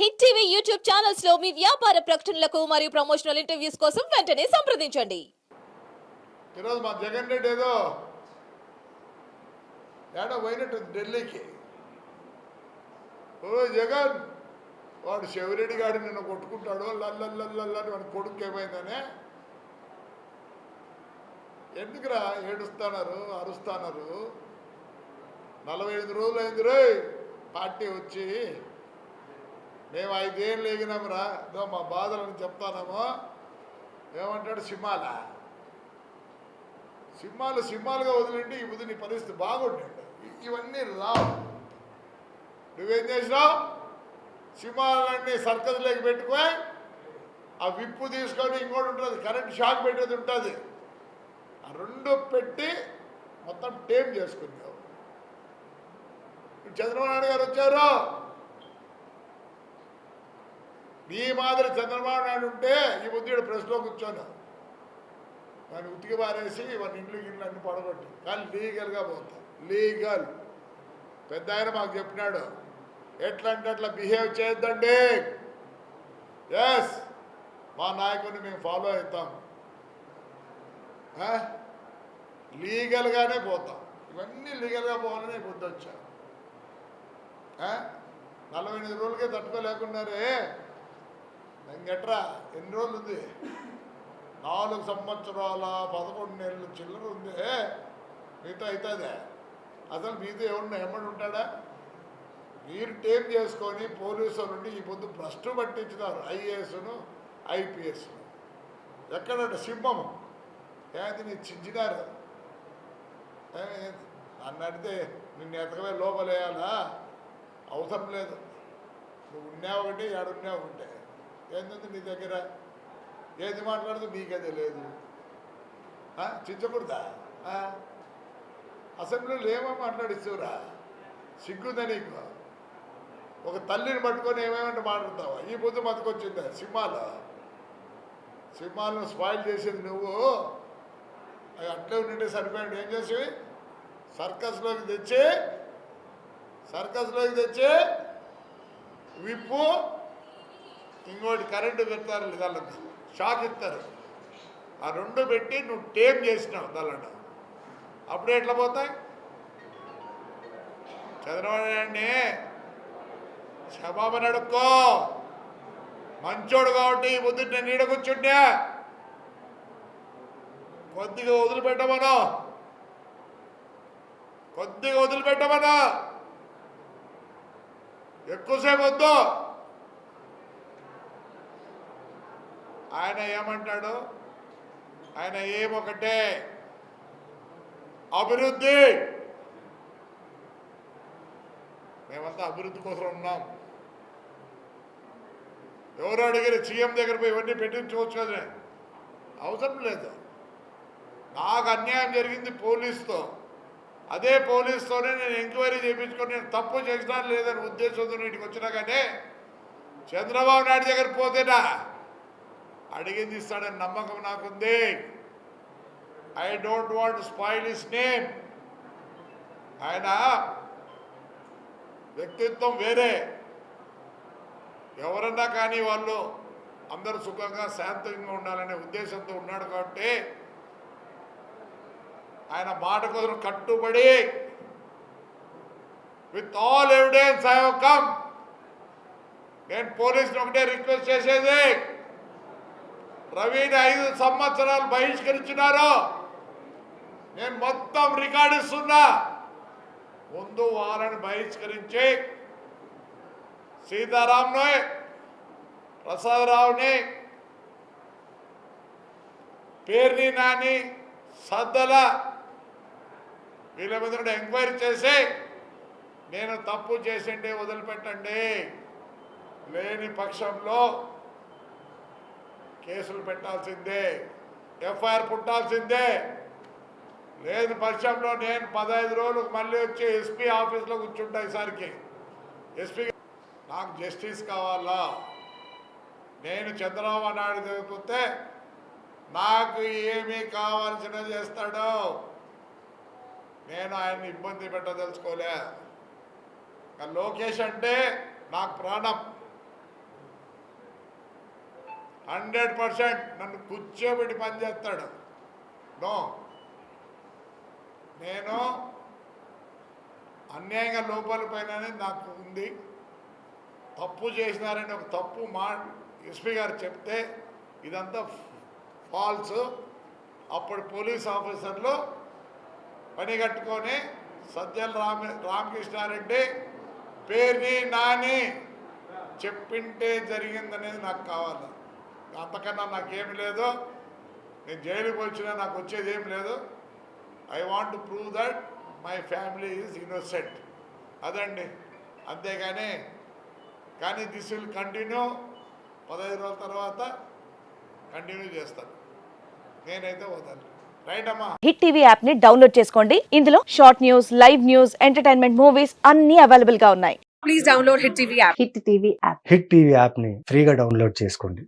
Hit TV YouTube ఛానల్స్లో మీ వ్యాపార ప్రకటనలకు మరియు ప్రమోషనల్ ఇంటర్వ్యూస్ కోసం వెంటనే సంప్రదించండి. ఈరోజు మా జగన్ రెడ్డి ఏదో ఏడా పోయినట్టు ఢిల్లీకి. ఓ జగన్ వాడు శివరెడ్డి గాడు నిన్ను కొట్టుకుంటాడు లల్లల్లల్లని వాడి కొడుకు ఏమైందనే? ఎందుకురా ఏడుస్తున్నారు అరుస్తున్నారు? నలభై ఐదు రోజులు అయింది రోయ్ పార్టీ వచ్చి మేము ఐదేళ్ళు ఎగినామురా ఇదో మా బాధలను చెప్తానేమో. ఏమంటాడు సింహాల? సింహాలు సింహాలుగా వదిలింటే ఈ బుద్ధి నీ పరిస్థితి బాగుంటాడు ఇవన్నీ రావు. నువ్వేం చేసినావు? సింహాలన్నీ సర్కస్లోకి పెట్టుకొని ఆ విప్పు తీసుకొని ఇంకోటి ఉంటుంది కరెంట్ షాక్ పెట్టేది ఉంటుంది. ఆ రెండు పెట్టి మొత్తం టేమ్ చేసుకున్నావు. చంద్రబాబు నాయుడు గారు వచ్చారు. నీ మాదిరి చంద్రబాబు నాయుడు ఉంటే ఈ బుద్ధిడు ప్రెస్లో కూర్చోను దాన్ని ఉతికి పారేసి వాడిని ఇండ్లు ఇండ్లు అన్ని పడగొట్టి. కానీ లీగల్గా పోతాం. లీగల్. పెద్ద ఆయన మాకు చెప్పినాడు ఎట్లా అంటే అట్లా బిహేవ్ చేయొద్దండి. ఎస్ మా నాయకుడిని మేము ఫాలో అవుతాం. లీగల్గానే పోతాం. ఇవన్నీ లీగల్గా పోవాలని బుద్ధి వచ్చా నలభై ఎనిమిది రోజులకే తట్టుకోలేకున్నారే. ఇంకెట్రా ఎన్ని రోజులు ఉంది నాలుగు సంవత్సరాల పదకొండు నెలలు చిల్లర ఉంది. మీతో అవుతుందే అసలు మీతో ఎవరిని ఎమ్మడి ఉంటాడా? మీరు టేప్ చేసుకొని పోలీసు నుండి ఈ పొద్దు భ్రష్టు పట్టించినారు ఐఏఎస్ను ఐపీఎస్ను. ఎక్కడంటే సింహము. ఏది నీ చించినారు నన్ను అడితే నిన్ను ఎతకమే లోపలేయాలా? అవసరం లేదు. నువ్వు ఉన్నావు ఒకటి ఏడున్నావు ఒకటే ఏంటంటే నీ దగ్గర? ఏది మాట్లాడదు నీకే తెలియదు. చించకూడదా అసెంబ్లీలో ఏమో మాట్లాడిస్తురా సిగ్గుందా నీకు? ఒక తల్లిని పట్టుకొని ఏమేమంటే మాట్లాడతావా? ఈ పొద్దు మతకొచ్చిందా? సింహాలు. సింహాలను స్పాయిల్ చేసేది నువ్వు. అవి అట్లే ఉండింటే సరిపోయాడు ఏం చేసి? సర్కస్లోకి తెచ్చి సర్కస్లోకి తెచ్చి విప్పు ఇంకోటి కరెంటు పెడతారు దానికి షాక్ ఇస్తారు. ఆ రెండు పెట్టి నువ్వు టేమ్ చేసినావు దానిలో. అప్పుడే ఎట్లా పోతాయి? చంద్రబాబు నాయుడిని క్షమాపణ అడుక్కో మంచోడు కాబట్టి ఈ ముద్దు నేను నీడ కూర్చుంటే కొద్దిగా వదిలిపెట్టమను. కొద్దిగా వదిలిపెట్టమను. ఎక్కువసేపు వద్దు. ఆయన ఏమంటాడు? ఆయన ఏమొకటే? అభివృద్ధి! మేమంతా అభివృద్ధి కోసం ఉన్నాం. ఎవరు అడిగిన సీఎం దగ్గర పోయి ఇవన్నీ పెట్టించుకోవచ్చు కదా అవసరం లేదు. నాకు అన్యాయం జరిగింది పోలీస్తో. అదే పోలీస్తోనే నేను ఎంక్వైరీ చేయించుకొని నేను తప్పు చేసినా లేదని ఉద్దేశంతో ఇంటికి వచ్చినా కానీ చంద్రబాబు నాయుడు దగ్గర పోతేనా? అడిగింది ఇస్తాడని నమ్మకం నాకుంది. I don't want spoil his name ఆయన వ్యక్తిత్వం వేరే. ఎవరన్నా కానీ వాళ్ళు అందరూ సుఖంగా శాంతంగా ఉండాలనే ఉద్దేశంతో ఉన్నాడు కాబట్టి ఆయన మాట కోసం కట్టుబడి with all evidence I come నేను పోలీసులు ఒకటే రిక్వెస్ట్ చేసేది. రవిని ఐదు సంవత్సరాలు బహిష్కరించినారు. నేను మొత్తం రికార్డు ఇస్తున్నా ముందు వారిని బహిష్కరించి సీతారాంను ప్రసాదరావుని పేర్ని నాని సద్దల వీళ్ళ మీద ఎంక్వైరీ చేసి నేను తప్పు చేసిండే వదిలిపెట్టండి. లేని పక్షంలో కేసులు పెట్టాల్సిందే ఎఫ్ఐఆర్ పుట్టాల్సిందే. లేని పక్షంలో నేను పదహైదు రోజులకు మళ్ళీ వచ్చి ఎస్పీ ఆఫీస్లో కూర్చుంటా ఈసారికి. ఎస్పీ నాకు జస్టిస్ కావాలా? నేను చంద్రబాబు నాయుడు చదువుకుంటే నాకు ఏమీ కావాల్సిన చేస్తాడో. నేను ఆయన్ని ఇబ్బంది పెట్టదలుచుకోలే. లోకేష్ అంటే నాకు ప్రాణం. హండ్రెడ్ పర్సెంట్ నన్ను కూర్చోబెట్టి పని చేస్తాడు నో. నేను అన్యాయంగా లోపాల పైన నాకు ఉంది. తప్పు చేసినారని ఒక తప్పు మా ఎస్పీ గారు చెప్తే ఇదంతా ఫాల్స్. అప్పుడు పోలీస్ ఆఫీసర్లు పని కట్టుకొని సజ్జల రామ రామకృష్ణారెడ్డి పేరుని నాని చెప్పింటే జరిగిందనేది నాకు కావాలి. అంతకన్నా నాకేమి లేదు. నేను జైలుకి వచ్చినా నాకు వచ్చేది ఏం లేదు. I want to prove that my family is innocent అదండి. అంతేగాని కానీ దిస్ విల్ కంటిన్యూ పదహైదు రోజుల తర్వాత కంటిన్యూ చేస్తాను. నేనైతే వదలను. రైట్ అమ్మా? హిట్ టీవీ యాప్ని డౌన్లోడ్ చేసుకోండి. ఇందులో short news live news entertainment movies అన్ని అవైలబుల్గా ఉన్నాయి. Please download Hit TV app. Hit TV app hit TV యాప్ని ఫ్రీగా డౌన్లోడ్ చేసుకోండి.